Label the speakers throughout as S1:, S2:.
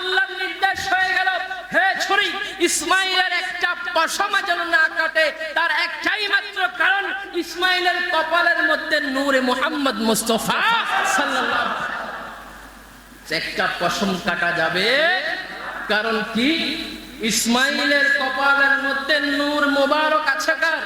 S1: আল্লাহর নির্দেশ হয়ে গেল। হে ছুরি, ইসমাইলের একটা যেন না কাটে, তার একটাই মাত্র কারণ, ইসমাইলের কপালের মধ্যে নূরে মোহাম্মদ মুস্তফা একটা পশম কাটা যাবে, কারণ কি? ইসমাইলের কপালের মধ্যে নূর মোবারক আছে কার?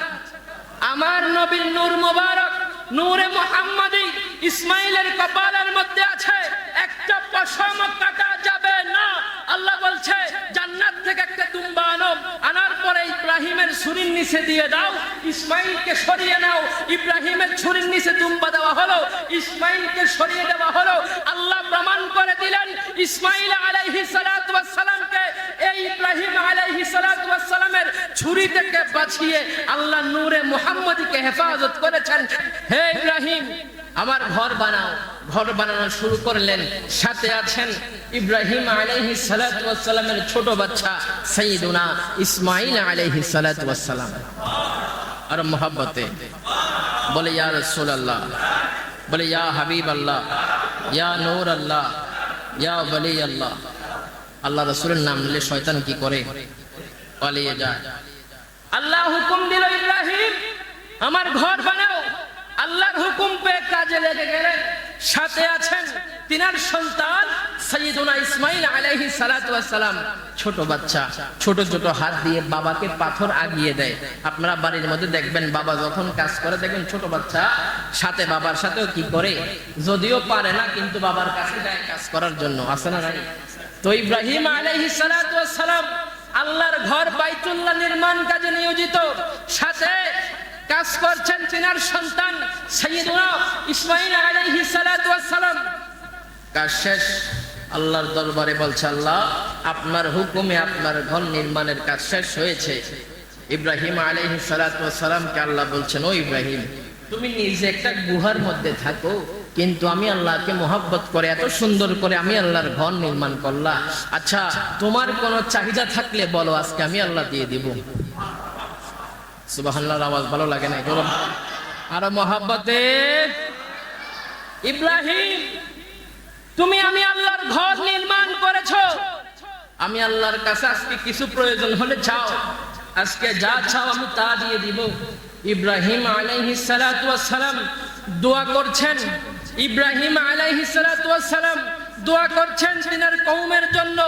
S1: আমার নবীর নূর মোবারক, নূরে মোহাম্মদী ইসমাইলের কপালের মধ্যে আছে। একটা পশম কাটা যাবে না আল্লাহ বলছে জান্নাত থেকে একটা তুম্বা আনো আনার পরে দিয়ে দাও, ইসমাইলকে সরিয়ে দেওয়া ইসমাইলকে সরিয়ে দেওয়া আল্লাহ প্রমাণ করে দিলেন, ইসমাইল ছুরি থেকে বাঁচিয়ে আল্লাহ নূরে মুহাম্মদীকে হেফাজত করেছেন। হে ইব্রাহিম, আমার ঘর বানাও। ঘর বানানো শুরু করলেন। সাথে আছেন ইব্রাহিম ওয়াস সালামের ছোট বাচ্চা সাইয়্যিদুনা ইসমাইল ওয়াস সালাম আর মোহাব্বতে বলে, ইয়া রাসূলুল্লাহ বলে, ইয়া হাবিব আল্লাহ ইয়া নূর আল্লাহ ইয়া বলি আল্লাহ আল্লাহ রসুলের নাম নিলে শয়তান কি করে? পালিয়ে যায় আল্লাহ হুকুম দিল ইব্রাহিম, আমার ঘর বানাও। আল্লাহর হুকুম পেয়ে কাজে লেগে গেলেন। সাথে আছেন তিনার সন্তান সৈয়দুনা ইসমাইল আলাইহি সালাম ছোট বাচ্চা, ছোট ছোট হাত দিয়ে বাবাকে পাথর আগিয়ে দেয়। আপনারা বাড়ির মধ্যে দেখবেন বাবা যখন কাজ করে, দেখবেন ছোট বাচ্চা সাথে বাবার সাথেও কি করে? যদিও পারে না, কিন্তু বাবার কাছে যায় কাজ করার জন্য। আছে না নাই? তো ইব্রাহিম আলাইহি সালাম আল্লাহর ঘর বাইতুল্লাহ নির্মাণ কাজে নিয়োজিত। সাথে কাজ করছেন তিনার সন্তান সাইয়্যিদুনা ইসমাইল আলাইহিস সালাতু ওয়াস কাজ শেষ। আল্লাহর দরবারে বলছে, আল্লাহ, আপনার হুকুমে আপনার ঘর নির্মাণের কাজ শেষ হয়েছে। ইব্রাহিম আলাইহিস সালাতু ওয়াস সালামকে আল্লাহ বলছেন, ও ইব্রাহিম, তুমি নিজে একটা গুহার মধ্যে থাকো, কিন্তু আমি আল্লাহকে মোহাব্বত করে, এত সুন্দর করে আমি আল্লাহর ঘর নির্মাণ করলাম। আচ্ছা তোমার কোনো চাহিদা থাকলে বলো, আজকে আমি আল্লাহ দিয়ে দিব। সুবাহান্লাহর আওয়াজ ভালো লাগে না জোর আরও মহাব্বতে ইব্রাহিম, তুমি আমি আল্লাহর ঘর নির্মাণ করেছ। আমি আল্লাহর কাছে আজকে কিছু প্রয়োজন হলে চাও আজকে যা চাও আমি তা দিয়ে দিব। ইব্রাহিম আলাইহি সালাম দোয়া করছেন। ইব্রাহিম আলাইহি সালাম দোয়া করছেন তিনার কৌমের জন্য।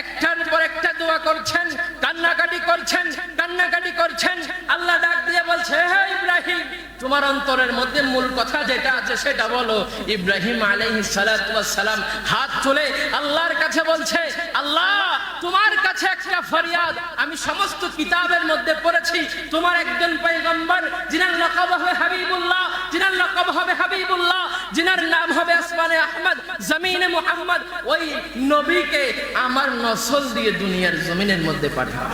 S1: একটার পর একটা দোয়া করছেন, কান্নাকাটি করছেন কান্নাকাটি করছেন। আল্লাহ ডাক দিয়ে বলছে, হে ইব্রাহিম, তোমার অন্তরের মধ্যে মূল কথা যেটা আছে সেটা বলো। ইব্রাহিম ওয়াস সালাম হাত তুলে আল্লাহর কাছে বলছে, আল্লাহ, তোমার কাছে একটা ফরিয়াদ। আমি সমস্ত কিতাবের মধ্যে পড়েছি। তোমার একজন পয়গম্বর যিনি লকব হাবিবুল্লাহ যিনার লকব হবে হাবিবুল্লাহ যিনার নাম হবে আসমানে আহমদ, জমিনে মুহাম্মদ। ওই নবীকে আমার নসল দিয়ে দুনিয়ার জমিনের মধ্যে পাঠাও।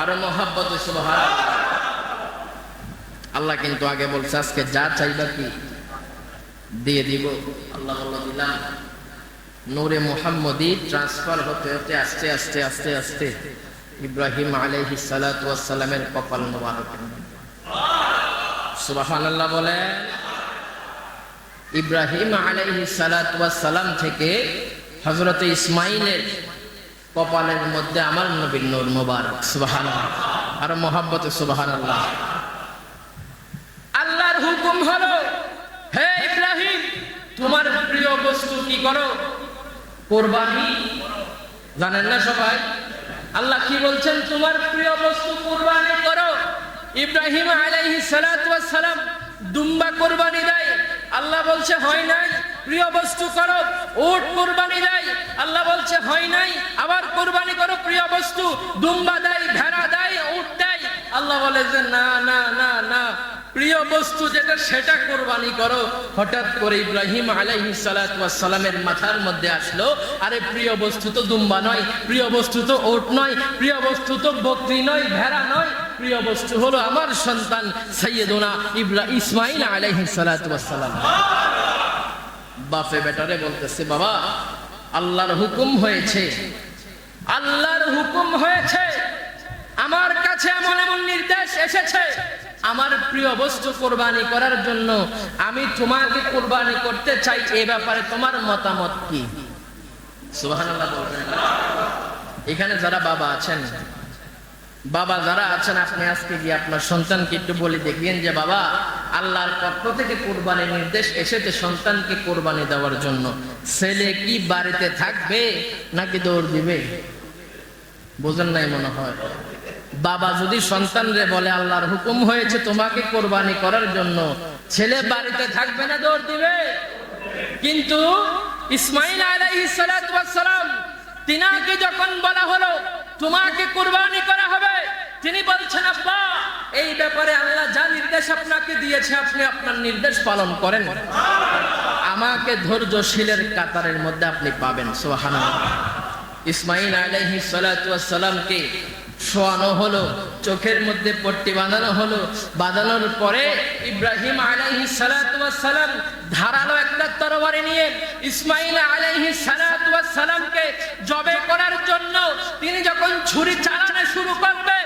S1: আর মোহাব্বত সুবহান আল্লাহ কিন্তু আগে বলছে, আজকে যা চাইবা কি? দিয়ে দিব। আল্লাহ বলল, দিলাম। নূরে মোহাম্মদী ট্রান্সফার হতে হতে আস্তে আস্তে আস্তে আস্তে ইব্রাহিম ওয়াস সালামের কপাল মোবারকের সুবহানাল্লাহ বলেন ইব্রাহিম আলাইহিস সালাতু সালাম থেকে হযরত ইসমাইলের কপালের মধ্যে আমার নবীর নূর মোবারক, সুবহানাল্লাহ। আর মোহাব্বতে, সুবহানাল্লাহ। আল্লাহর হুকুম হলো, হে ইব্রাহিম, তোমার প্রিয় বস্তু কি করো? কোরবানি জানেন না সবাই? আল্লাহ কি বলছেন? তোমার প্রিয় বস্তু কোরবানি করো। ইব্রাহিম ওয়াস সালাম দুম্বা কোরবানি দেয়। আল্লাহ বলছে, হয় নাই? প্রিয় বস্তু করো, উট কোরবানি দেয়। আল্লাহ বলছে, হয় নাই? আবার কোরবানি করো, প্রিয় বস্তু। দুম্বা দেয়, ভেড়া দেয়, উট দেয়। আল্লাহ বলে যে, না না না না। প্রিয় বস্তু যেটা, সেটা কোরবানি করো। হঠাৎ করে ইব্রাহিম আলাইহি সালামের মাথার মধ্যে আসলো, আরে প্রিয় বস্তু তো দুম্বা নয়, প্রিয় বস্তু তো ওট নয়, প্রিয় বস্তু তো বকরি নয়, ভেড়া নয়। প্রিয় বস্তু হলো আমার সন্তান সৈয়দুনা ইবলা ইসমাইল আলাইহি সালাম। বাপে বেটারে বলতেছে, বাবা, আল্লাহর হুকুম হয়েছে। আল্লাহর হুকুম হয়েছে। আমার কাছে এমন এমন নির্দেশ এসেছে। আমার প্রিয় বস্তু কোরবানি করার জন্য আমি তোমাকে কোরবানি করতে চাই। এ ব্যাপারে তোমার মতামত কি? এখানে যারা বাবা আছেন বাবা যারা আছেন, আপনি আজকে গিয়ে আপনার সন্তানকে একটু বলে দেখবেন যে, বাবা, আল্লাহর পক্ষ থেকে কোরবানির নির্দেশ এসেছে সন্তানকে কোরবানি দেওয়ার জন্য। ছেলে কি বাড়িতে থাকবে নাকি দৌড় দিবে? বোঝেন নাই মনে হয়। বাবা যদি সন্তানরে বলে, আল্লাহর হুকুম হয়েছে তোমাকে কোরবানি করার জন্য, ছেলে বাড়িতে থাকবে না, দৌড় দিবে? কিন্তু ইসমাইল আলাইহিস সালাম, তিনাকে যখন বলা হলো, তোমাকে কুরবানি করা তিনি বলছেন, আব্বা, এই ব্যাপারে আল্লাহ যা নির্দেশ আপনাকে দিয়েছে, আপনি আপনার নির্দেশ পালন করেন। আমাকে ধৈর্যশীলের কাতারের মধ্যে আপনি পাবেন। সুবহানাল্লাহ। ইসমাইল আলাইহিস সালাতু ওয়াস সালামকে শোয়ানো হলো, চোখের মধ্যে পট্টি বাঁধানো হলো। বাঁধানোর পরে ইব্রাহিম ওয়াস সালাম ধারালো একটা তরবারি নিয়ে ইসমাইল ওয়াস সালামকে জবে করার জন্য তিনি যখন ছুরি চালানো শুরু করবে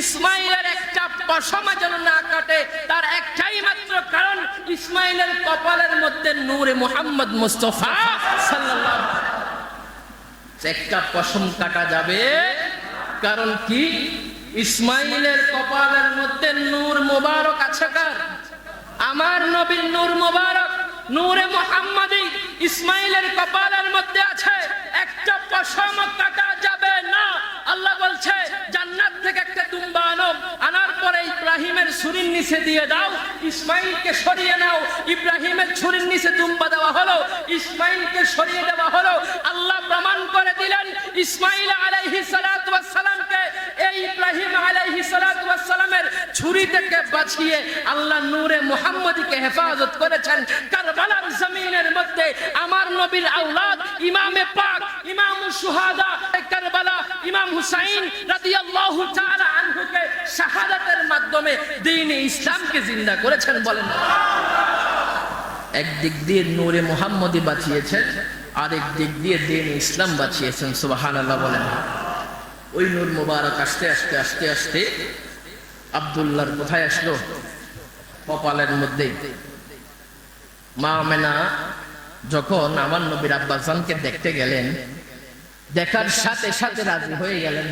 S1: ইসমাইলের একটা পশমা যেন না কাটে, তার একটাই মাত্র কারণ ইসমাইলের কপালের মধ্যে নূরে মুহাম্মদ মুস্তফা একটা পশম কাটা যাবে, কারণ কি? ইসমাইলের কপালের মধ্যে নূর মোবারক আছে কার? আমার নবীর নূর মোবারক, নূরে মোহাম্মদী ইসমাইলের কপালের ইসমাইলকে সরিয়ে নাও। ইব্রাহিমের ছুরির নিচে দুম্বা দেওয়া হলো। ইসমাইলকে সরিয়ে দেওয়া হলো। আল্লাহ প্রমাণ করে দিলেন, ইসমাইল ওয়াস সালামকে এই ইব্রাহিম ওয়াস সালামের ছুরি থেকে বাঁচিয়ে আল্লাহ নূরে মুহাম্মদীকে হেফাজত করেছেন। কারবালার জমিনের মধ্যে আমার নবীর আওলাদ ইমামে পাক ইমাম সুহাদা কারবালা, ইমাম হুসাইন রাদিয়াল্লাহু তাআলা দ্বীন ইসলামকে জিন্দা করেছেন বলেন। একদিক দিয়ে নূরে মুহাম্মদী বাঁচিয়েছেন, আরেক দিক দিয়ে দিন ইসলাম বাঁচিয়েছেন, সুবহানাল্লাহ বলেন। ওই নূর মুবারক আসতে আসতে আসতে আসতে আব্দুল্লাহর কোথায় আসলো? কপালের মধ্যে। মা মেনা যখন আমার নবীর আব্বাসানকে দেখতে গেলেন, দেখার সাথে সাথে রাজি হয়ে গেলেন।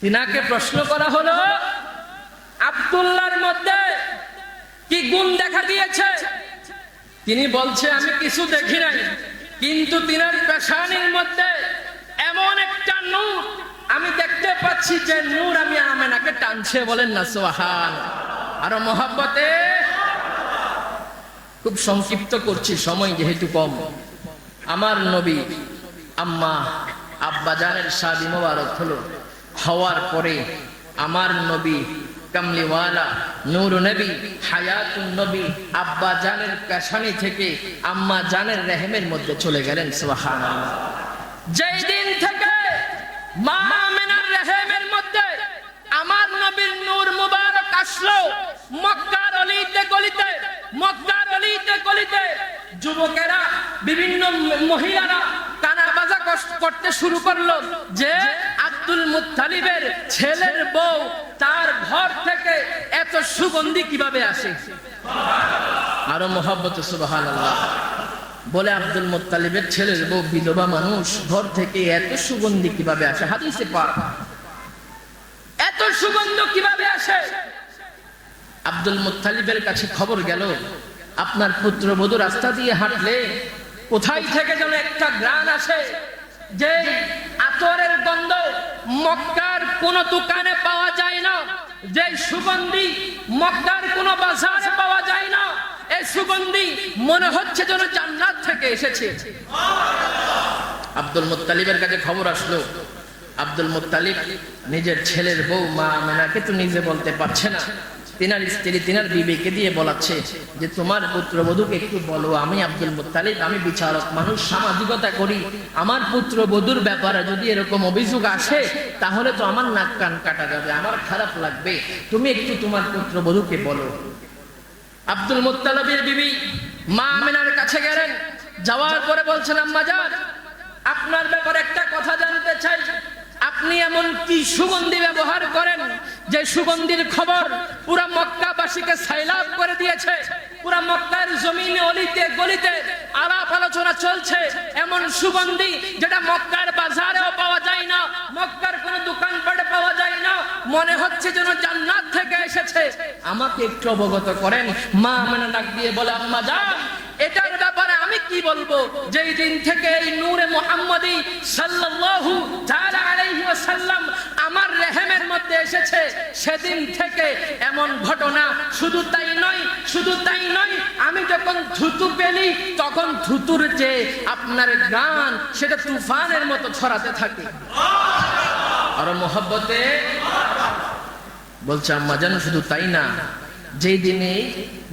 S1: তিনাকে প্রশ্ন করা হলো আব্দুল্লাহর মধ্যে কি গুণ দেখা দিয়েছে? তিনি বলছে, আমি কিছু দেখি নাই, কিন্তু তিনার পেশানির মধ্যে এমন একটা নূর আমি দেখতে পাচ্ছি যে নূর আমি আমেনাকে টানছে বলেন না সোহান আরও মহাব্বতে খুব সংক্ষিপ্ত করছি, সময় যেহেতু কম। আমার নবী আম্মা আব্বা জানের শাদি মোবারক হলো, হওয়ার পরে আমার নবী কামলিওয়ালা নূর নবী, হায়াতুন নবী, আব্বা জানের পেশানি থেকে আম্মা জানের রেহেমের মধ্যে চলে গেলেন, সুবহানাল্লাহ। যেই দিন থেকে মা আমেনার রেহেমের মধ্যে আমার নবীর নূর মুবারক আসলো, মক্কার অলিতে গলিতে, মক্কার অলিতে গলিতে যুবকেরা, বিভিন্ন মহিলারা কানা বাজা করতে শুরু করল যে আব্দুল মুত্তালিবের ছেলের বউ, তার ঘর থেকে এত সুগন্ধি কীভাবে আসে? আরও মোহাব্বত, সুবহানাল্লাহ। বলে আব্দুল মুত্তালিবের ছেলের বউ, বিধবা মানুষ, ঘর থেকে এত সুগন্ধি কীভাবে আসে? হাদিসে পাক। এত সুগন্ধ কীভাবে আসে? আব্দুল মুত্তালিবের কাছে খবর গেল, আপনার পুত্রবধূ রাস্তা দিয়ে হাঁটলে কোথায় থেকে যেন একটা গ্রান আসে যে আতরের গন্ধ মক্কার কোন দোকানে পাওয়া যায় না। যে সুগন্ধি মক্কার কোন বাজারে পাওয়া যায় না, এই সুগন্ধি মনে হচ্ছে যেন জান্নাত থেকে এসেছে। আব্দুল মুত্তালিবের কাছে খবর আসলো। আব্দুল মুত্তালিব নিজের ছেলের বউ মা মেনাকে তো নিজে বলতে পারছে না। তিনার স্ত্রী তিনার বিবেকে দিয়ে বলাচ্ছে যে, তোমার পুত্রবধূকে একটু বলো, আমি আব্দুল মুত্তালিব, আমি বিচারক মানুষ, সামাজিকতা করি। আমার পুত্রবধূর ব্যাপারে যদি এরকম অভিযোগ আসে, তাহলে তো আমার নাক কান কাটা যাবে, আমার খারাপ লাগবে। তুমি একটু তোমার পুত্রবধূকে বলো। আব্দুল মুত্তালিবের বিবি মা আমেনার কাছে গেলেন। যাওয়ার পরে বলছেন, আম্মা আপনার ব্যাপারে একটা কথা জানতে চাই। আপনি এমন কি সুগন্ধি ব্যবহার করেন, যে সুগন্ধির খবর পুরা মক্কাবাসীকে সাইলাব করে দিয়েছে। পুরা মক্কার জমিনে, অলিতে, গলিতে আলাপ আলোচনা চলছে। এমন সুগন্ধি যেটা মক্কার বাজারেও পাওয়া যায় না, মক্কার কোনো দোকানপাটে পাওয়া যায় না। মনে হচ্ছে যেন জান্নাত থেকে এসেছে। আমাকে একটু অবগত করেন, মা মানে ডাক দিয়ে বলে, আম্মা যান। কি বলব? যেই দিন থেকে এই নূরে মুহাম্মদি সাল্লাল্লাহু তাআলা আলাইহি ওয়াসাল্লাম আমার রেহেমের মধ্যে এসেছে, সেদিন থেকে এমন ঘটনা শুধু তাই নয়, শুধু তাই নয়, আমি যখন ধুতু পেলি, তখন ধুতুর যে আপনার গান, সেটা তুফানের মতো ছড়াতে থাকে। আর মোহব্বতে, বলছে, আম্মা জান শুধু তাই না যেই দিনে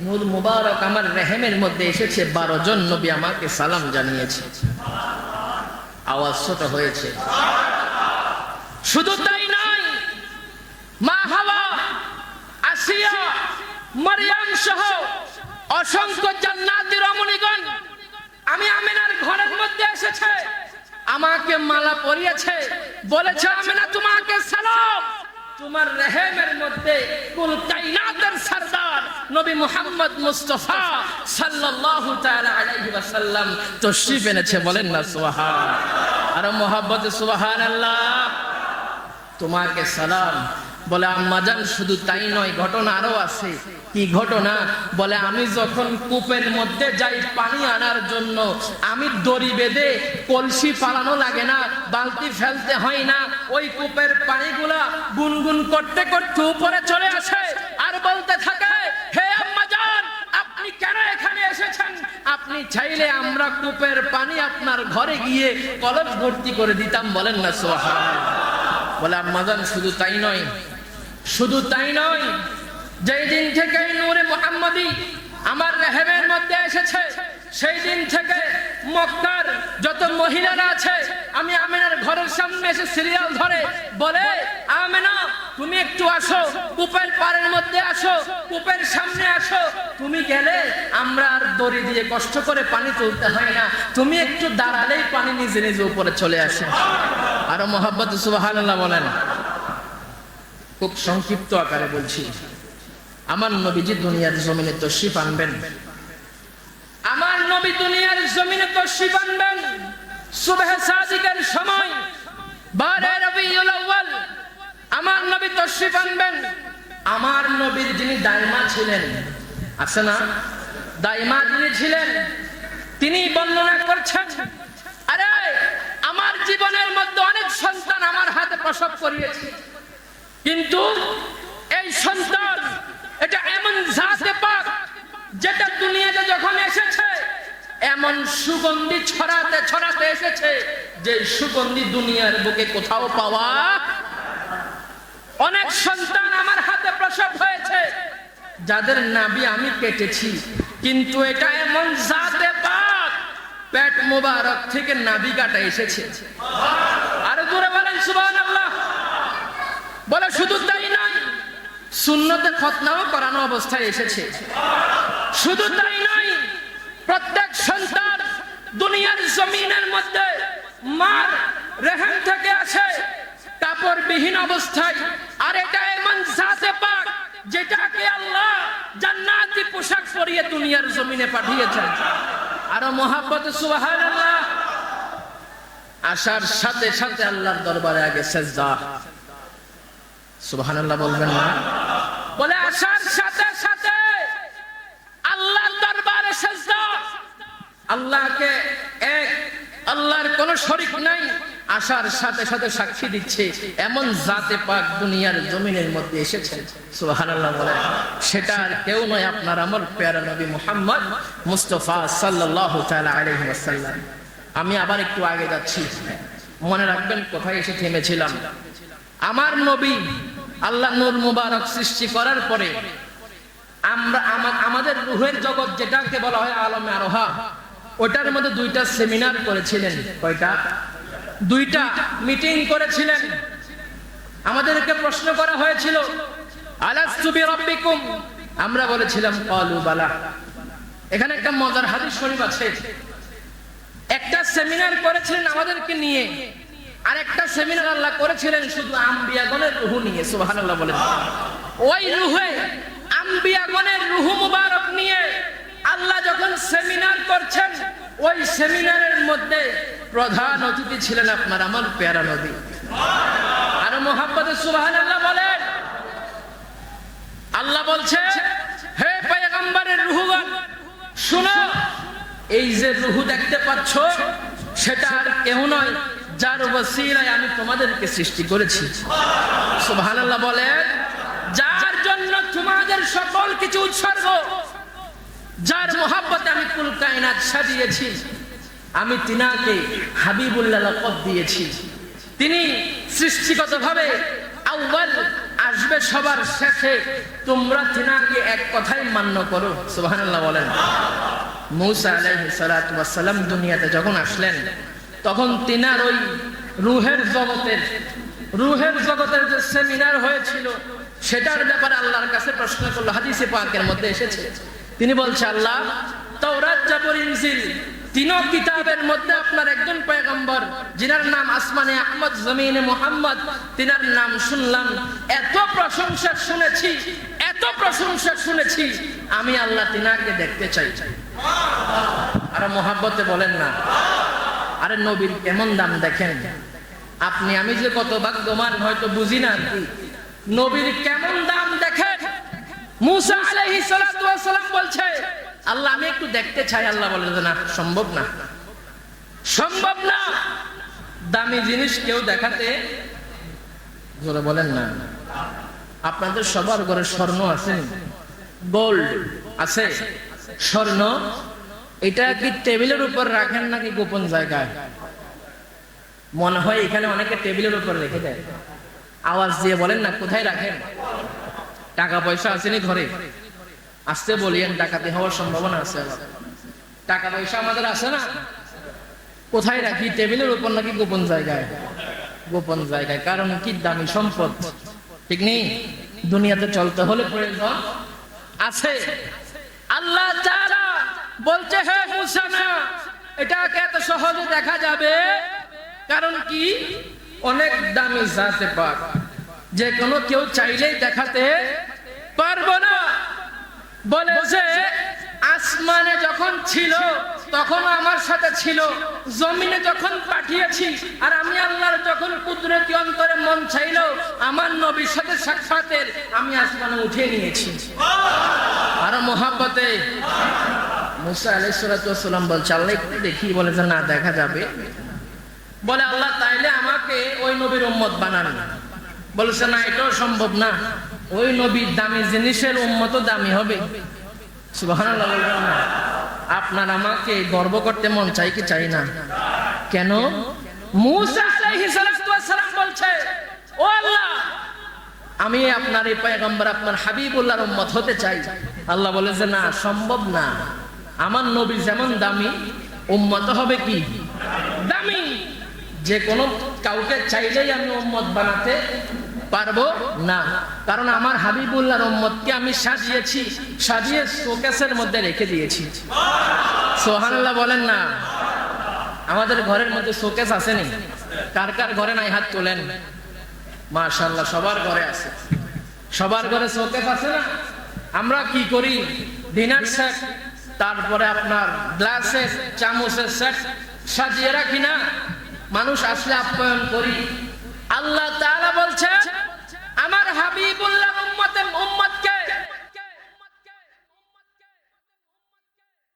S1: নূর মুবারক আমার রেহেমের মধ্যে এসেছে, বারো জন নবী আমাকে সালাম জানিয়েছে। আওয়াজ ছোট হয়েছে। শুধু তাই নয়, মা হাওয়া, আসিয়া, মারিয়াম সহ অসংখ্য জান্নাতি রমণীগণ, আমি আমিনার ঘরের মধ্যে এসেছে। আমাকে মালা পরিয়েছে, বলেছে, আমিনা, তোমাকে সালাম। তোমার রেহেমের মধ্যে কুল কাইনাতের সরদার নবী মুহাম্মদ মুস্তাফা সাল্লাল্লাহু তাআলা আলাইহি ওয়াসাল্লাম তশরিফ এনেছে, বলেন না, সুবহান। আর মোহাব্বতে সুবহানাল্লাহ। তোমাকে সালাম বলে আম্মাজান শুধু তাই নয়, ঘটনা আরও আছে। কি ঘটনা? বলে, আমি যখন কূপের মধ্যে যাই পানি আনার জন্য, আমি দড়ি বেঁধে কলসি পালানো লাগে না, বালতি ফেলতে হয় না, ওই কূপের পানিগুলা গুনগুন করতে করতে উপরে চলে আসে আর বলতে থাকে, হে আম্মাজান আপনি কেন এখানে এসেছেন? আপনি চাইলে আমরা কূপের পানি আপনার ঘরে গিয়ে কলস ভর্তি করে দিতাম। বলেন না সোহা বলে আম্মাজান শুধু তাই নয় শুধু তাই নয়, যেই দিন থেকে নূরে মোহাম্মদী আমার রেহেমের মধ্যে এসেছে, সেই দিন থেকে মক্কার যত মহিলারা আছে, আমি আমিনার ঘরের সামনে এসে সিরিয়াল ধরে বলে, আমেনা, তুমি একটু আসো, কূপের পাড়ের মধ্যে আসো, কূপের সামনে আসো। তুমি গেলে আমরা আর দড়ি দিয়ে কষ্ট করে পানি তুলতে হয় না। তুমি একটু দাঁড়ালেই পানি নিজে নিজে উপরে চলে আসে। আরও মোহাম্মদ সুবহানাল্লাহ বলেন। খুব সংক্ষিপ্ত আকারে বলছি। আমার নবীজি দুনিয়ার জমিনে তশরিফ আনবেন। আমার নবী দুনিয়ার জমিনে তশরিফ আনবেন। সময় আমার নবী আনবেন। আমার নবীর যিনি দাইমা ছিলেন, আছে না? দাইমা যিনি ছিলেন, তিনি বর্ণনা করছেন, আরে, আমার জীবনের মধ্যে অনেক সন্তান আমার হাতে প্রসব করিয়েছে। কিন্তু এই সন্তান, এটা এমন পাক যেটা দুনিয়াতে যখন এসেছে, এমন সুগন্ধি ছড়াতে ছড়াতে এসেছে যে সুগন্ধি দুনিয়ার বুকে কোথাও পাওয়া অনেক সন্তান আমার হাতে প্রসব হয়েছে, যাদের নাবি আমি কেটেছি। কিন্তু এটা এমন জাতে পাক, পেট মোবারক থেকে নাবি কাটা এসেছে। আরও দূরে বলেন, সুবহানাল্লাহ। বলে, শুধু তাই নয় শূন্যতে খতনাও করানো অবস্থায় এসেছে। শুধু তাই নয়, প্রত্যেক সন্তান দুনিয়ার জমিনের মধ্যে মার রেহেম থেকে আসে কাপড় বিহীন অবস্থায়। আর এটা এমন সাথে পাক, যেটাকে আল্লাহ জান্নাতি পোশাক পরিয়ে দুনিয়ার জমিনে পাঠিয়েছেন। আরও মহাব্বত, সুবহানাল্লাহ। আসার সাথে সাথে আল্লাহর দরবারে আগে সেজদা। সুবহানাল্লাহ বলবেন না। বলে, আসার সাথে সাথে আল্লাহর দরবারে সেজদা। আল্লাহকে এক, আল্লাহর কোন শরীক নাই। আসার সাথে সাথে সাক্ষী দিচ্ছে, এমন জাতে পাক দুনিয়ার জমিনের মধ্যে এসেছে সুবহানাল্লাহ বলে, সেটা আর কেউ নয় আপনার আমার প্যারা নবী মুহাম্মদ মুস্তফা সাল্লাল্লাহু তাআলা আমি আবার একটু আগে যাচ্ছি। মনে রাখবেন, কোথায় এসে থেমেছিলাম? আমার নবী আল্লাহ নূর মুবারক সৃষ্টি করার পরে আমরা আমা- আমাদের রুহের জগৎ যেটাকে বলা হয় আলমে আরোহা, ওটার মধ্যে দুইটা সেমিনার করেছিলেন। কয়টা? দুইটা মিটিং করেছিলেন। আমাদেরকে প্রশ্ন করা হয়েছিল আমরা বলেছিলাম বালা। এখানে একটা মজার হাদিস শরীফ আছে। একটা সেমিনার করেছিলেন আমাদেরকে নিয়ে আর সেমিনার আল্লাহ করেছিলেন শুধু আম্বিয়াগণের রুহু নিয়ে, সুবহানাল্লাহ বলেন। ওই রুহে আম্বিয়াগণের রুহু মুবারক নিয়ে আল্লাহ যখন সেমিনার করছেন, ওই সেমিনারের মধ্যে প্রধান অতিথি ছিলেন আপনার আমার পেয়ারা নবী। আর মোহাম্মদ সুবহান আল্লাহ বলেন। আল্লাহ বলছে, হে পয়গম্বরের রুহুগণ, শুনো, এই যে রুহু দেখতে পাচ্ছ, সেটা আর কেউ নয়। যার ওসিলায় আমি তোমাদেরকে সৃষ্টি করেছি। সুবহানাল্লাহ বলেন, যার জন্য তোমাদের সকল কিছু উৎসর্গ, যার মোহাব্বতে আমি কুল কায়নাত সাজিয়েছি, আমি তিনাকে হাবিবুল্লাহ লকব দিয়েছি। তিনি সৃষ্টিগতভাবে আউয়াল আসবে সবার শেষে, তোমরা তিনাকে এক কথাই মান্য করো, সুবহানাল্লাহ বলেন। মূসা আলাইহিস সালাতু ওয়াস সালাম দুনিয়াতে যখন আসলেন তখন তিনার ওই রুহের জগতের রুহের জগতের যে সেমিনার হয়েছিল, সেটার ব্যাপারে আল্লাহর কাছে প্রশ্ন করল, হাদিসে পাকের মধ্যে এসেছে। তিনি বলছে, আল্লাহ তিন কিতাবের মধ্যে আপনার একজন যিনার নাম আহমদ মোহাম্মদ, তিনার নাম শুনলাম, এত প্রশংসা এত প্রশংসা আমি আল্লাহ তিনাকে দেখতে চাই। আর মোহাব্বতে বলেন না। আরে নবীর কেমন দাম দেখেন? আপনি, আমি যে কত ভাগ্যবান হয়তো বুঝি না। নবীর কেমন দাম দেখেন? বলছে, আল্লাহ, আমি একটু দেখতে চাই। আল্লাহ সম্ভব না। সম্ভব না। দামি জিনিস কেউ দেখাতে বলেন না। আপনাদের সবার ঘরে স্বর্ণ আছে। গোল্ড আছে। স্বর্ণ এটা কি টেবিলের উপর রাখেন নাকি গোপন জায়গায়? মনে হয় এখানে অনেকে টেবিলের উপর রেখে দেয়। আওয়াজ দিয়ে বলেন না, কোথায় রাখেন? টাকা পয়সা আসেনি ঘরে? আসতে বলিয়েন, ডাকাতি হওয়ার সম্ভাবনা আছে টাকা পয়সা আমাদের আছে না? কোথায় রাখি? টেবিলের উপর নাকি গোপন জায়গায়? গোপন জায়গায়, কারণ কি দামি সম্পদ? ঠিক নেই? দুনিয়াতে চলতে হলে প্রয়োজন আছে। আল্লাহ বলছে হে মুসা না। এটাকে এত সহজে দেখা যাবে। কারণ কি? অনেক দামি জাতে পাক। যে কোনো কেউ চাইলেই দেখাতে পারব না। বলে যে আসমানে যখন ছিল তখন আমার সাথে ছিল। জমিনে যখন পাঠিয়েছি, আর আমি আল্লাহর যখন কুদরতি অন্তরে মন চাইল, আমার নবীর সাথে সাক্ষাতের আমি আসমানে উঠিয়ে নিয়েছি। আর মোহাব্বতে মুসা আলাইসালাম বলছে, আল্লাহ একটু দেখি। বলে যে, না, দেখা যাবে। বলে, আল্লাহ তাইলে আমাকে ওই নবীর উম্মত বানান। বলেছে না, এটাও সম্ভব না। ওই নবীর দামি জিনিসের উম্মত দামি হবে। আপনার আমাকে গর্ব করতে মন চাই কি চাই না? কেন? সালাম বলছে, ও আল্লাহ, আমি আপনার এই পয়গম্বর, আপনার হাবিবুল্লাহর উম্মত হতে চাই। আল্লাহ বলে যে, না, সম্ভব না। আমার নবী যেমন দামি, উম্মত হবে কি? দামি। যে কোনো কাউকে চাইলেই আমি উম্মত বানাতে পারব না। কারণ আমার হাবিবুল্লাহর উম্মতকে আমি সাজিয়েছি, সাজিয়ে শোকেসের মধ্যে রেখে দিয়েছি। সোহানাল্লাহ বলেন না। আমাদের ঘরের মধ্যে শোকেস আসেনি। কার কার ঘরে নাই হাত তোলেন? মাশাল্লাহ সবার ঘরে আছে। সবার ঘরে শোকেস আছে না? আমরা কি করি? ডিনার সেট তারপরে আপনার গ্লাসের চামচের সেট সাজিয়ে রাখি না। মানুষ আসলে আপ্যায়ন করি। আল্লাহ তাআলা বলছে, আমার হাবিবুল্লাহ উম্মতের উম্মতকে